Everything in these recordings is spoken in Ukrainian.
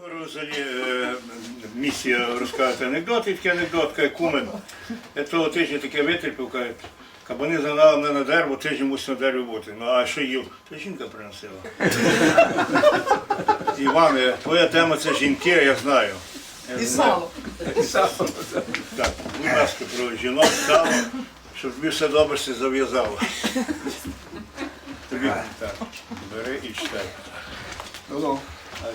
Взагалі е, місія розказати анекдоти, такий анекдот, каже кумен. Я того тижня таке витерпів, каже, кабани загнали мене на дерево, тиждень мусив на дереві бути. Ну а що їв? Та жінка приносила. Іване, твоя тема це жінки, я знаю. Я І знаю. сало. Так, будь ласка, про жінок сало, щоб тобі все добре все зав'язало. Тобі так, бери і читай. А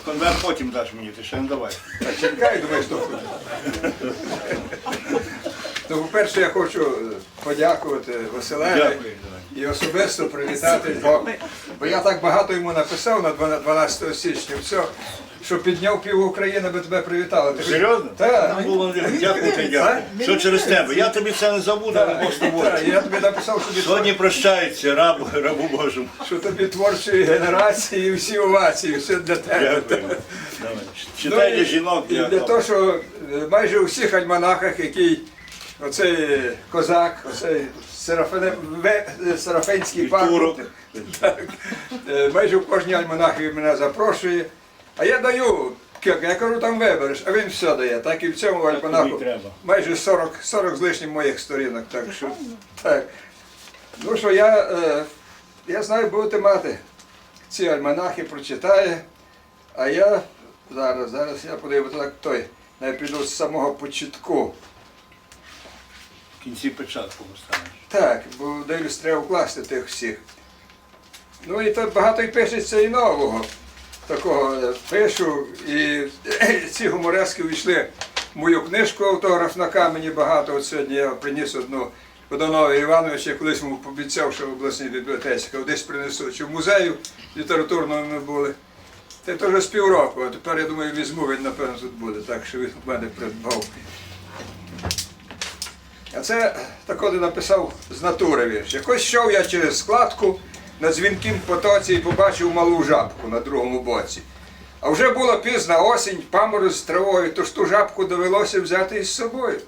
конверт потім даш мені, ти ще не давай. Чекай, думаєш, що хочеш. Ну, по-перше, я хочу е, подякувати Василеві і особисто привітати, бо, бо я так багато йому написав на 12 січня, все, що підняв пів України, би тебе привітали. Ти Серйозно? Так. Дякую, ти дякую. Що через тебе? Я тобі це не забуду, але Бог з тобою. я тобі написав, що, тобі Сьогодні прощається раб, рабу Божому. що тобі творчої генерації і всі овації, все для тебе. Дякую. Ну, жінок. І для того, що е, майже у всіх альманахах, який оцей козак, оцей серафене, парк, так, е, майже в кожній альманахі мене запрошує. А я даю, я кажу, там вибереш, а він все дає. Так і в цьому альманаху майже 40, 40 з лишнім моїх сторінок. Так що, так. Ну що я, е, я знаю, будете мати ці альманахи, прочитає, а я зараз, зараз я подивлюся так той. Я піду з самого початку. Кінці печатку поставиш. Так, бо дивлюсь, треба вкласти тих всіх. Ну і тут багато й пишеться і нового. Такого пишу, і ці гуморески війшли в мою книжку автограф на камені багато. От сьогодні я приніс одну Водонова Івановича, я колись йому пообіцяв, що в обласній бібліотеці, десь принесу, чи в музею літературному ми були. Це теж з півроку, а тепер я думаю, візьму, він напевно тут буде, так що він в мене придбав. А це так от написав з натури вірш. Якось йшов я через складку на дзвінкім потоці і побачив малу жабку на другому боці. А вже була пізна осінь, памороз з травою, тож ту жабку довелося взяти із собою.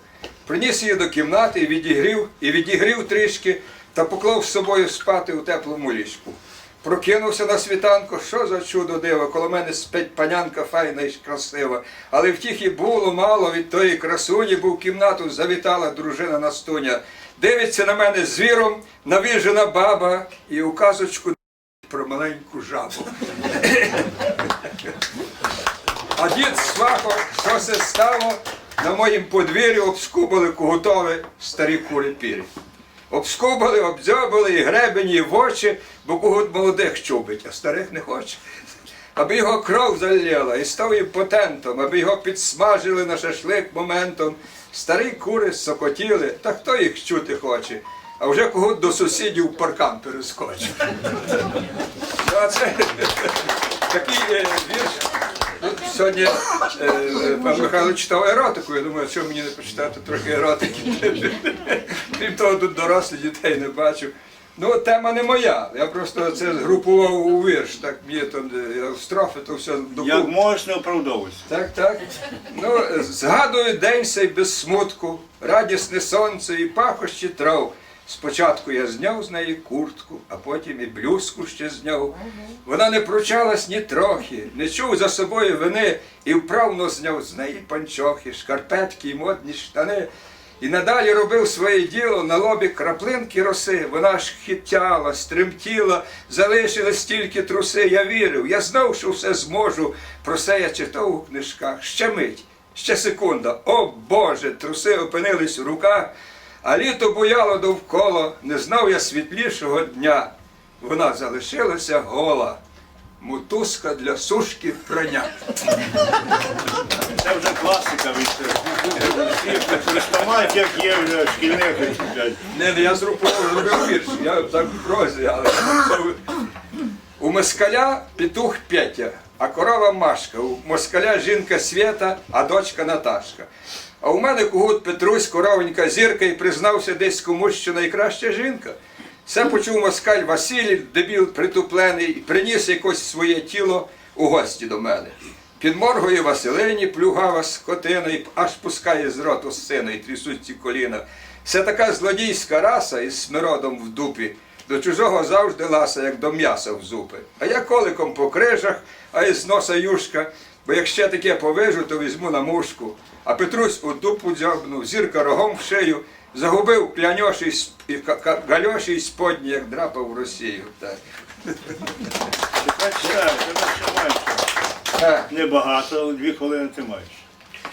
Приніс її до кімнати і відігрів, і відігрів трішки, та поклав з собою спати у теплому ліжку. Прокинувся на світанку, що за чудо диво, коло мене спить панянка файна і красива. Але втіхи було мало від тої красуні, бо в кімнату завітала дружина Настуня. Дивиться на мене звіром, навіжена баба і у казочку про маленьку жабу. А дід свахо, що се стало, на моїм подвір'ї обскубали кугутові старі кури пірі. Обскубали, обдзьобали і гребені, і в очі, бо кугут молодих чубить, а старих не хоче. Аби його кров залила і став імпотентом, аби його підсмажили на шашлик моментом. Старі кури сокотіли, та хто їх чути хоче, а вже когут до сусідів паркан перескочив. Ну, такий е, вірш. Сьогодні е, е, пан Михайло читав еротику. Я думаю, що мені не почитати трохи еротики. Крім того, тут дорослі дітей не бачу. Ну, тема не моя. Я просто це згрупував у вірш. Так мені там строфи, то все Як докупи. можеш, не оправдовуйся. Так, так. Ну, е, згадую день сей без смутку, радісне сонце і пахощі трав. Спочатку я зняв з неї куртку, а потім і блюзку ще зняв. Вона не пручалась ні трохи, не чув за собою вини і вправно зняв з неї панчохи, шкарпетки й модні штани. І надалі робив своє діло на лобі краплинки роси. Вона ж хитяла, стремтіла, залишились тільки труси. Я вірив, я знав, що все зможу. Про це я читав у книжках. Ще мить, ще секунда. О Боже, труси опинились у руках. А літо буяло довкола, не знав я світлішого дня. Вона залишилася гола, мотузка для сушки прання. Це вже класика хрестоматів, як є вже шкільних. Не, не, я зробив, зробив вірш, я так в прозі, але у москаля петух Петя, а корова Машка, у москаля жінка Свята, а дочка Наташка. А у мене кугут Петрусь, коровенька зірка, і признався десь комусь, що найкраща жінка. Це почув москаль Василій, дебіл притуплений, і приніс якось своє тіло у гості до мене. Підморгує Василині, плюгава скотина, і аж пускає з роту сина, і трясуть ці коліна. Це така злодійська раса із смиродом в дупі. До чужого завжди ласа, як до м'яса в зупи. А я коликом по крижах, а із носа юшка. Бо як ще таке повижу, то візьму на мушку. А Петрусь у дупу дзьобнув, зірка рогом в шию, загубив кляньоші й і гальоші й сподні, як драпав в Росію. Так. Читаю. Так. Небагато, але дві хвилини ти маєш.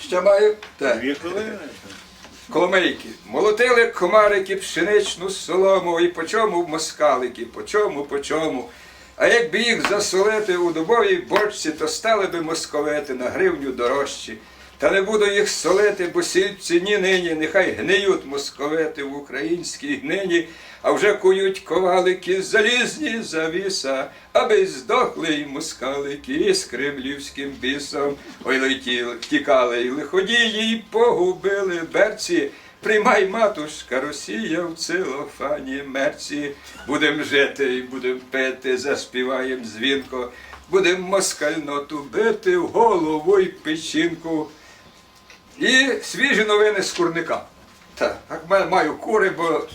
Ще маю? Так. Дві хвилини. Коломийки. Молотили комарики пшеничну солому, і по чому москалики, по чому, по чому. А якби їх засолити у дубовій бочці, то стали би московити на гривню дорожчі. Та не буду їх солити, бо сіль ціні нині, нехай гниють московити в українській гнині, а вже кують ковалики залізні завіса, аби здохли й москалики з кремлівським бісом. Ой, летіли, тікали й лиходії, й погубили берці. Приймай, матушка, Росія в целофані мерці. Будем жити і будем пити, заспіваєм дзвінко. Будем москальноту бити в голову й печінку. І свіжі новини з курника. Так, маю кури, бо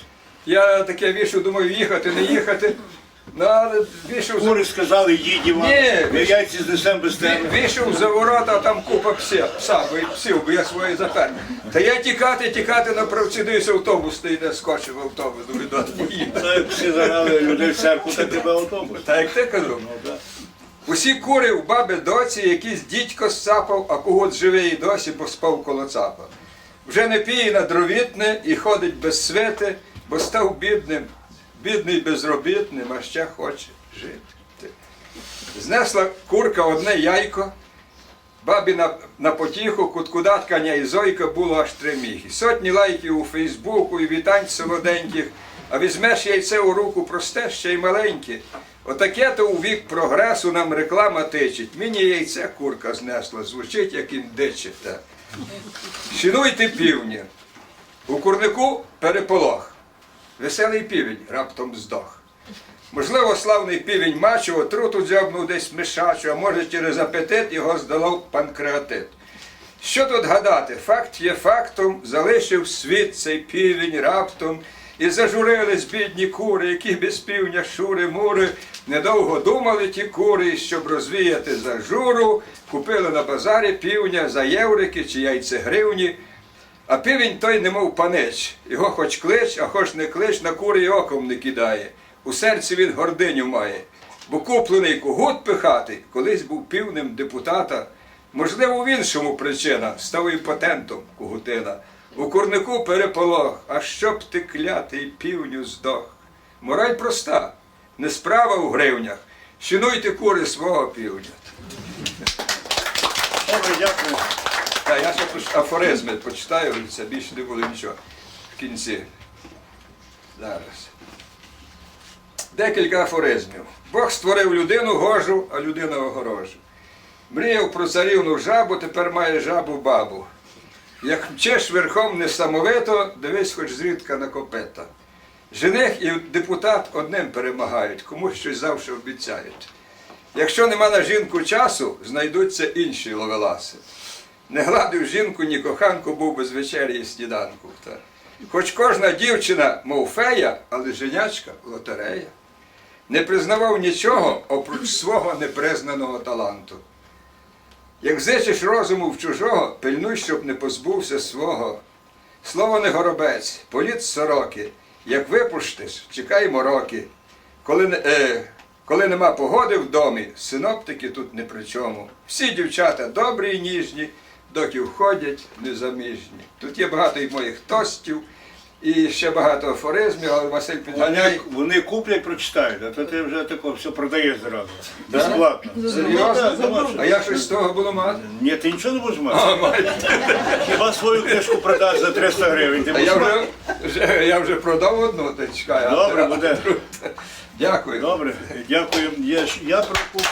я таке вішу, думаю, їхати, не їхати. Ну, але вішав за, Кури сказали, їдь вам, Ні, ми ви- яйці знесемо без тебе. вішав за ворота, а там купа псів, пса, бо, псів, бо я свої запер. Та я тікати, тікати на правці, дивився, автобус стоїть, скочив в автобус, думаю, до поїду. Та як всі загнали людей в церкву, так тебе автобус. Та як ти казав? Ну. Усі кури в баби доці, якийсь дідько сцапав, а когось живий і досі, бо спав коло цапа. Вже не піє на дровітне і ходить без свити, бо став бідним, бідний безробітним, а ще хоче жити. Знесла курка одне яйко, бабі на, на потіху, куткудаткання і зойка було аж три міхи. Сотні лайків у Фейсбуку і вітань солоденьких, а візьмеш яйце у руку просте, ще й маленьке. Отаке то у вік прогресу нам реклама тичить. Мені яйце курка знесла, звучить як індиче. так. Шинуйте півні. У курнику переполох. Веселий півень раптом здох. Можливо, славний півень мачо отруту дзьобнув десь мишачу, а може через апетит його здолав панкреатит. Що тут гадати? Факт є фактом, залишив світ цей півень раптом, і зажурились бідні кури, які без півня шури-мури. Недовго думали ті кури, щоб розвіяти зажуру, купили на базарі півня за єврики чи яйцегривні. А півень той немов панич. Його хоч клич, а хоч не клич, на кури оком не кидає. У серці він гординю має. Бо куплений кугут пихатий колись був півнем депутата. Можливо, в іншому причина став імпотентом кугутина. У курнику переполох, а щоб ти клятий півню здох. Мораль проста, не справа в гривнях. Шинуйте кури свого півня. Добре, дякую. Та я ще афоризми почитаю, це більше не буде нічого в кінці. Зараз. Декілька афоризмів. Бог створив людину гожу, а людина огорожу. Мріяв про царівну жабу, тепер має жабу бабу. Як мчеш верхом несамовито, дивись хоч зрідка на копита. Жених і депутат одним перемагають, комусь щось завжди обіцяють. Якщо нема на жінку часу, знайдуться інші ловеласи. Не гладив жінку, ні коханку був без вечері і сніданку. Та. Хоч кожна дівчина, мов фея, але женячка лотерея. Не признавав нічого, опруч свого непризнаного таланту. Як зичиш розуму в чужого, пильнуй, щоб не позбувся свого. Слово не горобець, політ сороки. Як випустиш, чекай мороки. Коли, е, коли нема погоди в домі, синоптики тут не при чому. Всі дівчата добрі і ніжні, доки входять незаміжні. Тут є багато і моїх тостів, і ще багато афоризмів, але Василь підганяє. Вони, вони куплять, прочитають, а то ти вже тако все продаєш зразу. Безплатно. Ну, Серйозно? А я щось з того буду мати? Ні, ти нічого не будеш А, мати. Хіба свою книжку продаш за 300 гривень. Ти А будеш я мати? вже, вже, я вже продав одну, ти чекай. а Добре, ти- буде. Дякую. Добре, дякую. Я, ж- я пропу-